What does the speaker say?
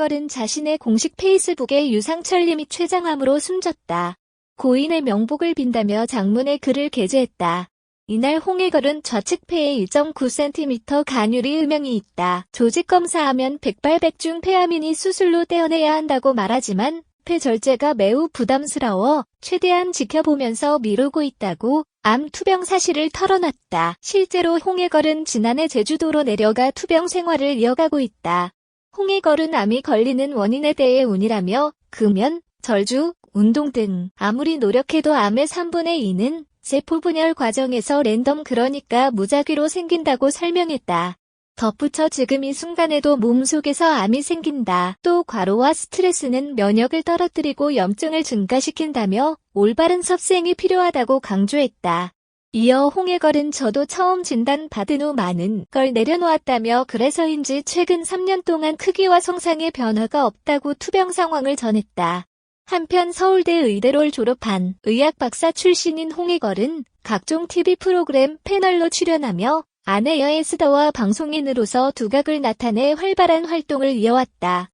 홍해걸은 자신의 공식 페이스북에 유상철 님이 최장암으로 숨졌다. 고인의 명복을 빈다며 장문의 글을 게재했다. 이날 홍해걸은 좌측 폐에 1.9cm 간유리 음영이 있다. 조직 검사하면 백발백중 폐암이니 수술로 떼어내야 한다고 말하지만 폐 절제가 매우 부담스러워 최대한 지켜보면서 미루고 있다고 암 투병 사실을 털어놨다. 실제로 홍해걸은 지난해 제주도로 내려가 투병 생활을 이어가고 있다. 홍해 걸은 암이 걸리는 원인에 대해 운이라며 금연, 절주, 운동 등 아무리 노력해도 암의 3분의 2는 세포 분열 과정에서 랜덤 그러니까 무작위로 생긴다고 설명했다. 덧붙여 지금 이 순간에도 몸속에서 암이 생긴다. 또 과로와 스트레스는 면역을 떨어뜨리고 염증을 증가시킨다며 올바른 섭생이 필요하다고 강조했다. 이어 홍해걸은 저도 처음 진단받은 후 많은 걸 내려놓았다며 그래서인지 최근 3년 동안 크기와 성상의 변화가 없다고 투병 상황을 전했다. 한편 서울대 의대를 졸업한 의학 박사 출신인 홍해걸은 각종 TV 프로그램 패널로 출연하며 아내 여의 스타와 방송인으로서 두각을 나타내 활발한 활동을 이어왔다.